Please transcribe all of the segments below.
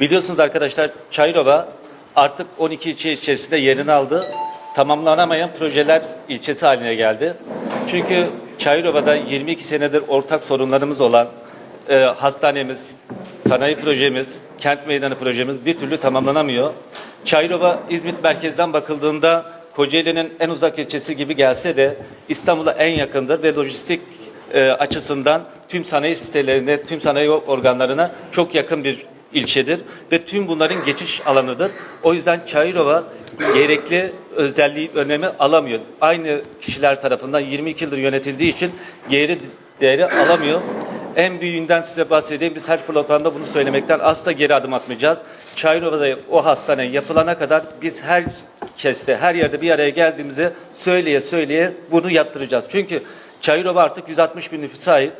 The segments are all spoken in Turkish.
Biliyorsunuz arkadaşlar Çayrova artık 12 ilçe içerisinde yerini aldı. Tamamlanamayan projeler ilçesi haline geldi. Çünkü Çayrova'da 22 senedir ortak sorunlarımız olan e, hastanemiz, sanayi projemiz, kent meydanı projemiz bir türlü tamamlanamıyor. Çayrova İzmit merkezden bakıldığında Kocaeli'nin en uzak ilçesi gibi gelse de İstanbul'a en yakındır ve lojistik e, açısından tüm sanayi sitelerine, tüm sanayi organlarına çok yakın bir ilçedir ve tüm bunların geçiş alanıdır. O yüzden Çayırova gerekli özelliği, önemi alamıyor. Aynı kişiler tarafından 22 yıldır yönetildiği için yeri değeri alamıyor. En büyüğünden size bahsedeyim. Biz her programda bunu söylemekten asla geri adım atmayacağız. Çayırova'da o hastane yapılana kadar biz her keste, her yerde bir araya geldiğimizde söyleye söyleye bunu yaptıracağız. Çünkü Çayırova artık 160 bin nüfusa ait.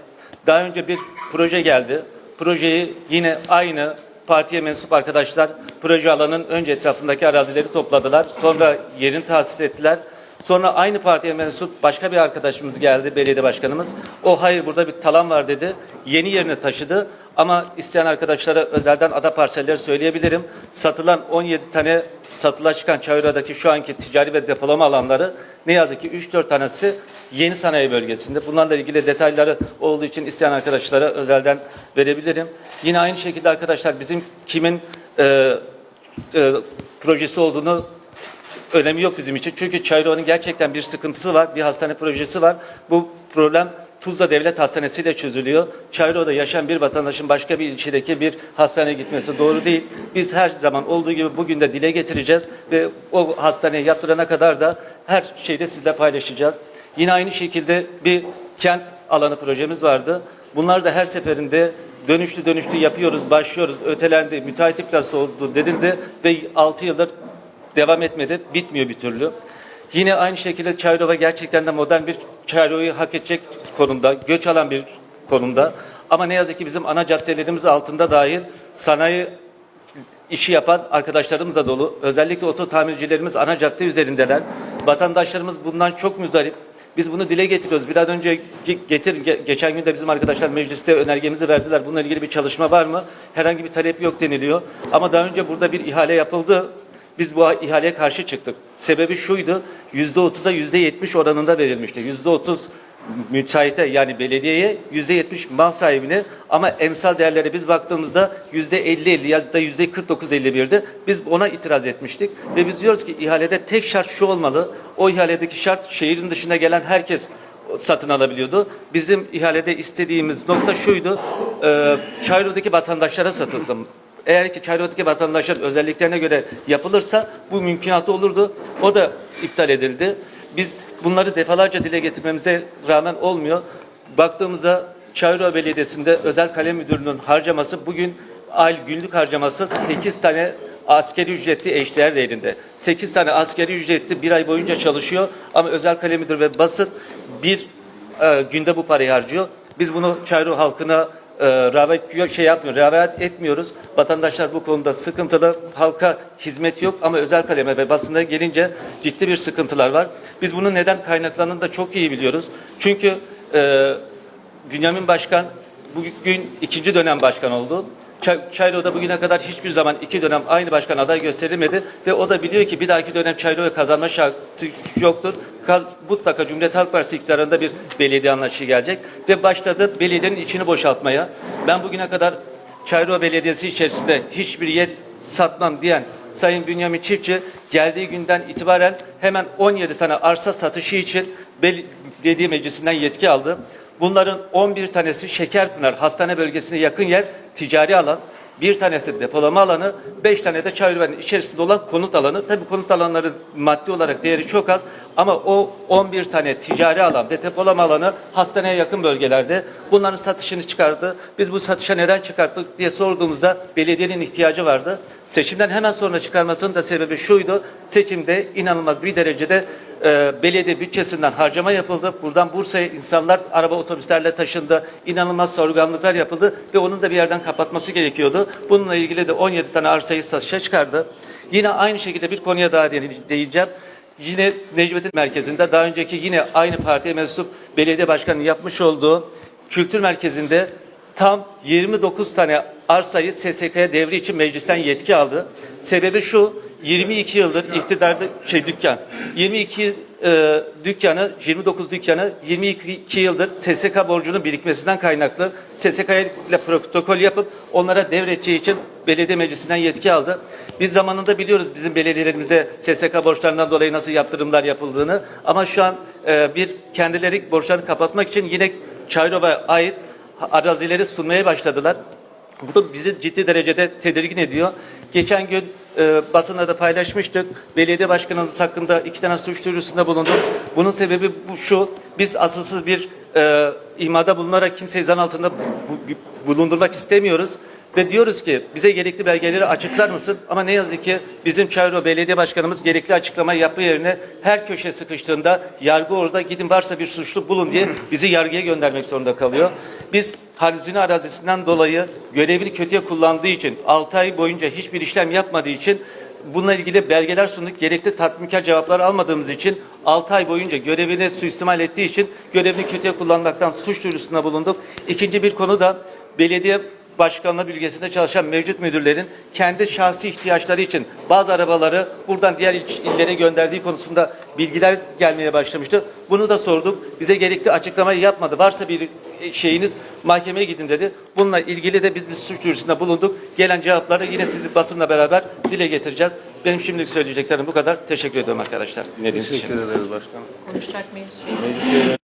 Daha önce bir proje geldi. Projeyi yine aynı partiye mensup arkadaşlar proje alanının önce etrafındaki arazileri topladılar. Sonra yerini tahsis ettiler. Sonra aynı partiye mensup başka bir arkadaşımız geldi, belediye başkanımız. O hayır burada bir talan var dedi. Yeni yerine taşıdı. Ama isteyen arkadaşlara özelden ada parselleri söyleyebilirim. Satılan 17 tane satıla çıkan Çayıra'daki şu anki ticari ve depolama alanları ne yazık ki 3-4 tanesi yeni sanayi bölgesinde. Bunlarla ilgili detayları olduğu için isteyen arkadaşlara özelden verebilirim. Yine aynı şekilde arkadaşlar bizim kimin e, e, projesi olduğunu önemi yok bizim için. Çünkü Çayrova'nın gerçekten bir sıkıntısı var. Bir hastane projesi var. Bu problem Tuzla Devlet Hastanesi ile çözülüyor. Çayrova'da yaşayan bir vatandaşın başka bir ilçedeki bir hastaneye gitmesi doğru değil. Biz her zaman olduğu gibi bugün de dile getireceğiz ve o hastaneye yaptırana kadar da her şeyde sizle paylaşacağız. Yine aynı şekilde bir kent alanı projemiz vardı. Bunlar da her seferinde dönüştü dönüştü yapıyoruz, başlıyoruz, ötelendi, müteahhit iflası oldu denildi ve 6 yıldır devam etmedi, bitmiyor bir türlü. Yine aynı şekilde Çayrova gerçekten de modern bir Çayrova'yı hak edecek konumda, göç alan bir konumda. Ama ne yazık ki bizim ana caddelerimiz altında dahil sanayi işi yapan arkadaşlarımız da dolu. Özellikle oto tamircilerimiz ana cadde üzerindeler. Vatandaşlarımız bundan çok müzdarip. Biz bunu dile getiriyoruz. Biraz önce ge- getir ge- geçen gün de bizim arkadaşlar mecliste önergemizi verdiler. Bununla ilgili bir çalışma var mı? Herhangi bir talep yok deniliyor. Ama daha önce burada bir ihale yapıldı. Biz bu ihaleye karşı çıktık. Sebebi şuydu. Yüzde otuza yüzde yetmiş oranında verilmişti. Yüzde otuz müteahhite yani belediyeye yüzde yetmiş mal sahibine ama emsal değerlere biz baktığımızda yüzde elli elli ya da yüzde kırk dokuz elli birdi. Biz ona itiraz etmiştik ve biz diyoruz ki ihalede tek şart şu olmalı. O ihaledeki şart şehrin dışına gelen herkes satın alabiliyordu. Bizim ihalede istediğimiz nokta şuydu. E, Çayro'daki vatandaşlara satılsın. Eğer ki Çayro'daki vatandaşların özelliklerine göre yapılırsa bu mümkünatı olurdu. O da iptal edildi. Biz bunları defalarca dile getirmemize rağmen olmuyor. Baktığımızda Çayro Belediyesi'nde özel kalem müdürünün harcaması bugün ay günlük harcaması 8 tane askeri ücretli eşdeğer değerinde. 8 tane askeri ücretli bir ay boyunca çalışıyor ama özel kalem müdür ve basın bir e, günde bu parayı harcıyor. Biz bunu Çayro halkına e, rağbet şey yapmıyor, rağbet etmiyoruz. Vatandaşlar bu konuda sıkıntılı. Halka hizmet yok ama özel kaleme ve basına gelince ciddi bir sıkıntılar var. Biz bunun neden kaynaklandığını da çok iyi biliyoruz. Çünkü e, Bünyamin Başkan bugün ikinci dönem başkan oldu. Çay- Çayro'da bugüne kadar hiçbir zaman iki dönem aynı başkan aday gösterilmedi ve o da biliyor ki bir dahaki dönem Çayro'ya kazanma şartı yoktur. Mutlaka Cumhuriyet Halk Partisi iktidarında bir belediye anlayışı gelecek ve başladı belediyenin içini boşaltmaya. Ben bugüne kadar Çayro Belediyesi içerisinde hiçbir yer satmam diyen Sayın Bünyamin Çiftçi geldiği günden itibaren hemen 17 tane arsa satışı için belediye meclisinden yetki aldı. Bunların 11 tanesi Şekerpınar hastane bölgesine yakın yer ticari alan. Bir tanesi depolama alanı, beş tane de Çayırvan'ın içerisinde olan konut alanı. Tabii konut alanları maddi olarak değeri çok az ama o 11 tane ticari alan ve depolama alanı hastaneye yakın bölgelerde. Bunların satışını çıkardı. Biz bu satışa neden çıkarttık diye sorduğumuzda belediyenin ihtiyacı vardı. Seçimden hemen sonra çıkarmasının da sebebi şuydu. Seçimde inanılmaz bir derecede e, belediye bütçesinden harcama yapıldı. Buradan Bursa'ya insanlar araba otobüslerle taşındı. İnanılmaz sorganlıklar yapıldı ve onun da bir yerden kapatması gerekiyordu. Bununla ilgili de 17 tane arsayı satışa çıkardı. Yine aynı şekilde bir konuya daha değine- değineceğim. Yine Necmettin Merkezi'nde daha önceki yine aynı partiye mensup belediye başkanının yapmış olduğu kültür merkezinde tam 29 tane arsayı SSK'ya devri için meclisten yetki aldı. Sebebi şu 22 yıldır iktidarda şey dükkan 22 e, dükkanı 29 dükkanı 22 yıldır SSK borcunun birikmesinden kaynaklı SSK ile protokol yapıp onlara devredeceği için belediye meclisinden yetki aldı. Biz zamanında biliyoruz bizim belediyelerimize SSK borçlarından dolayı nasıl yaptırımlar yapıldığını ama şu an e, bir kendileri borçlarını kapatmak için yine Çayrova'ya ait arazileri sunmaya başladılar. Bu da bizi ciddi derecede tedirgin ediyor. Geçen gün e, basında da paylaşmıştık. Belediye başkanımız hakkında iki tane suç duyurusunda bulunduk. Bunun sebebi bu şu. Biz asılsız bir e, imada bulunarak kimseyi zan altında bu- bulundurmak istemiyoruz. Ve diyoruz ki bize gerekli belgeleri açıklar mısın? Ama ne yazık ki bizim Çayro Belediye Başkanımız gerekli açıklamayı yapma yerine her köşe sıkıştığında yargı orada gidin varsa bir suçlu bulun diye bizi yargıya göndermek zorunda kalıyor. Biz Harizini arazisinden dolayı görevini kötüye kullandığı için 6 ay boyunca hiçbir işlem yapmadığı için bununla ilgili belgeler sunduk. Gerekli tatminkar cevaplar almadığımız için 6 ay boyunca görevini suistimal ettiği için görevini kötüye kullanmaktan suç duyurusunda bulunduk. İkinci bir konu da belediye başkanlığı bölgesinde çalışan mevcut müdürlerin kendi şahsi ihtiyaçları için bazı arabaları buradan diğer il- illere gönderdiği konusunda bilgiler gelmeye başlamıştı. Bunu da sorduk. Bize gerekli açıklamayı yapmadı. Varsa bir şeyiniz mahkemeye gidin dedi. Bununla ilgili de biz bir suç duyurusunda bulunduk. Gelen cevapları yine sizi basınla beraber dile getireceğiz. Benim şimdilik söyleyeceklerim bu kadar. Teşekkür ediyorum arkadaşlar dinlediğiniz için. Teşekkür ederiz başkanım. Konuşacak mıyız?